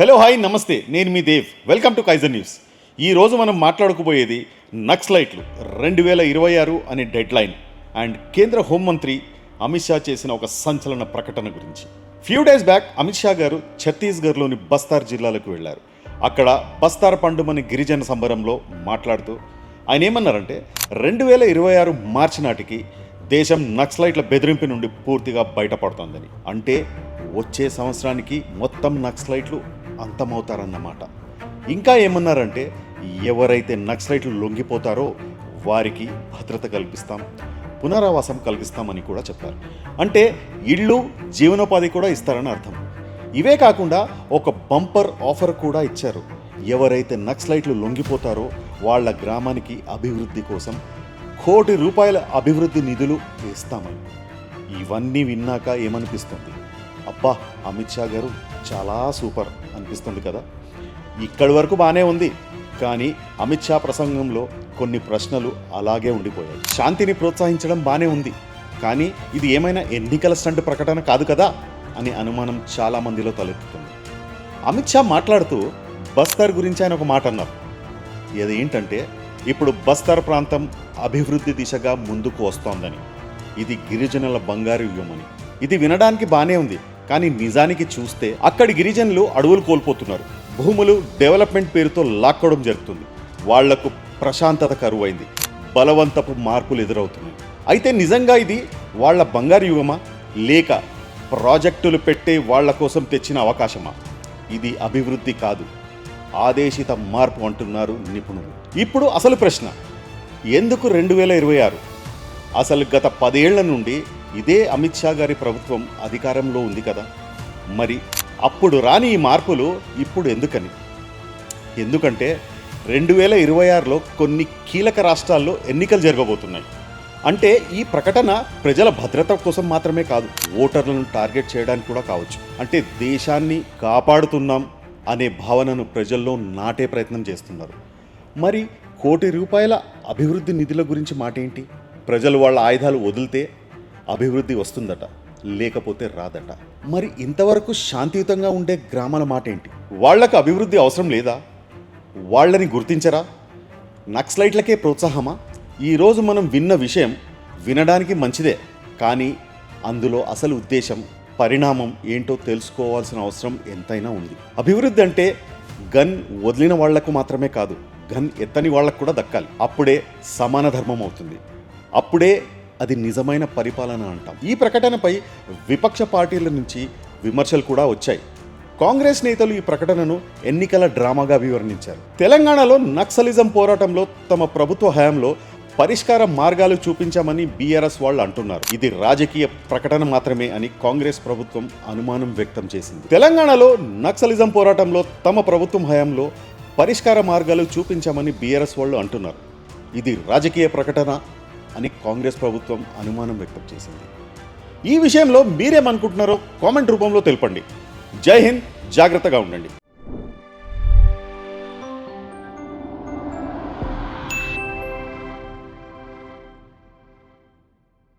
Hello hi నమస్తే. నేను మీ Dev. Welcome to Kaiser news ఈ రోజు మనం మాట్లాడుకుపోయేది నక్సలైట్లు. రెండు వేల ఇరవై ఆరు అనే డెడ్లైన్ అండ్ కేంద్ర హోంమంత్రి అమిత్ షా చేసిన ఒక సంచలన ప్రకటన గురించి. Few days back Amit Shah garu ఛత్తీస్గఢ్లోని బస్తార్ జిల్లాలకు వెళ్ళారు. అక్కడ బస్తార్ పండుమని గిరిజన సంబరంలో మాట్లాడుతూ ఆయన ఏమన్నారంటే రెండు వేల ఇరవై ఆరు మార్చి నాటికి దేశం నక్సలైట్ల బెదిరింపు నుండి పూర్తిగా బయటపడుతోందని. అంటే వచ్చే సంవత్సరానికి మొత్తం నక్సలైట్లు అంతమవుతారన్నమాట. ఇంకా ఏమన్నారంటే ఎవరైతే నక్సలైట్లు లొంగిపోతారో వారికి భద్రత కల్పిస్తాం పునరావాసం కల్పిస్తామని కూడా చెప్పారు. అంటే ఇళ్ళు జీవనోపాధి కూడా ఇస్తారని అర్థం. ఇవే కాకుండా ఒక బంపర్ ఆఫర్ కూడా ఇచ్చారు. ఎవరైతే నక్సలైట్లు లొంగిపోతారో వాళ్ళ గ్రామానికి అభివృద్ధి కోసం కోటి రూపాయల అభివృద్ధి నిధులు ఇస్తామని ఇవన్నీ విన్నాక ఏమనిపిస్తుంది? అబ్బా అమిత్ షా గారు చాలా సూపర్ అనిపిస్తుంది కదా. ఇక్కడి వరకు బాగానే ఉంది కానీ అమిత్ షా ప్రసంగంలో కొన్ని ప్రశ్నలు అలాగే ఉండిపోయాయి. శాంతిని ప్రోత్సహించడం బాగానే ఉంది కానీ ఇది ఏమైనా ఎన్నికల స్టంట్ ప్రకటన కాదు కదా అనే అనుమానం చాలా మందిలో తలెత్తుతుంది. అమిత్ షా మాట్లాడుతూ బస్తర్ గురించి ఆయన ఒక మాట అన్నారు. ఏంటంటే ఇప్పుడు బస్తర్ ప్రాంతం అభివృద్ధి దిశగా ముందుకు వస్తోందని ఇది గిరిజనుల బంగారు యుగమని ఇది వినడానికి బాగానే ఉంది కానీ నిజానికి చూస్తే అక్కడి గిరిజనులు అడవులు కోల్పోతున్నారు. భూములు డెవలప్మెంట్ పేరుతో లాక్కోవడం జరుగుతుంది. వాళ్ళకు ప్రశాంతత కరువైంది. బలవంతపు మార్పులు ఎదురవుతున్నాయి. అయితే నిజంగా ఇది వాళ్ళ బంగారు యుగమా? లేక ప్రాజెక్టులు పెట్టే వాళ్ళ కోసం తెచ్చిన అవకాశమా? ఇది అభివృద్ధి కాదు. ఆదేశిత మార్పు అంటున్నారు నిపుణులు. ఇప్పుడు అసలు ప్రశ్న. ఎందుకు రెండు వేల ఇరవై ఆరు? అసలు గత పదేళ్ళ నుండి ఇదే అమిత్ షా గారి ప్రభుత్వం అధికారంలో ఉంది కదా. మరి అప్పుడు రాని ఈ మార్పులు ఇప్పుడు ఎందుకని? ఎందుకంటే రెండు వేల ఇరవై ఆరులో కొన్ని కీలక రాష్ట్రాల్లో ఎన్నికలు జరగబోతున్నాయి. అంటే ఈ ప్రకటన ప్రజల భద్రత కోసం మాత్రమే కాదు ఓటర్లను టార్గెట్ చేయడానికి కూడా కావచ్చు. అంటే దేశాన్ని కాపాడుతున్నాం అనే భావనను ప్రజల్లో నాటే ప్రయత్నం చేస్తున్నారు. మరి కోటి రూపాయల అభివృద్ధి నిధుల గురించి మాట ఏంటి ప్రజలు వాళ్ళ ఆయుధాలు వదిలితే అభివృద్ధి వస్తుందట లేకపోతే రాదట. మరి ఇంతవరకు శాంతియుతంగా ఉండే గ్రామాల మాట ఏంటి వాళ్ళకు అభివృద్ధి అవసరం లేదా? వాళ్ళని గుర్తించరా? నక్సలైట్లకే ప్రోత్సాహమా? ఈరోజు మనం విన్న విషయం వినడానికి మంచిదే కానీ అందులో అసలు ఉద్దేశం పరిణామం ఏంటో తెలుసుకోవాల్సిన అవసరం ఎంతైనా ఉంది. అభివృద్ధి అంటే గన్ వదిలిన వాళ్ళకు మాత్రమే కాదు గన్ ఎత్తని వాళ్ళకు కూడా దక్కాలి. అప్పుడే సమాన ధర్మం అవుతుంది. అప్పుడే అది నిజమైన పరిపాలన అంటాం. ఈ ప్రకటనపై విపక్ష పార్టీల నుంచి విమర్శలు కూడా వచ్చాయి. కాంగ్రెస్ నేతలు ఈ ప్రకటనను ఎన్నికల డ్రామాగా వివరణించారు తెలంగాణలో నక్సలిజం పోరాటంలో తమ ప్రభుత్వ హయాంలో పరిష్కార మార్గాలు చూపించామని బీఆర్ఎస్ వాళ్ళు అంటున్నారు. ఇది రాజకీయ ప్రకటన మాత్రమే అని కాంగ్రెస్ ప్రభుత్వం అనుమానం వ్యక్తం చేసింది. తెలంగాణలో నక్సలిజం పోరాటంలో తమ ప్రభుత్వం హయాంలో పరిష్కార మార్గాలు చూపించామని బీఆర్ఎస్ వాళ్ళు అంటున్నారు. ఇది రాజకీయ ప్రకటన అని కాంగ్రెస్ ప్రభుత్వం అనుమానం వ్యక్తం చేసింది. ఈ విషయంలో మీరేమనుకుంటున్నారో కామెంట్ రూపంలో తెలపండి. జై హింద్ జాగ్రత్తగా ఉండండి.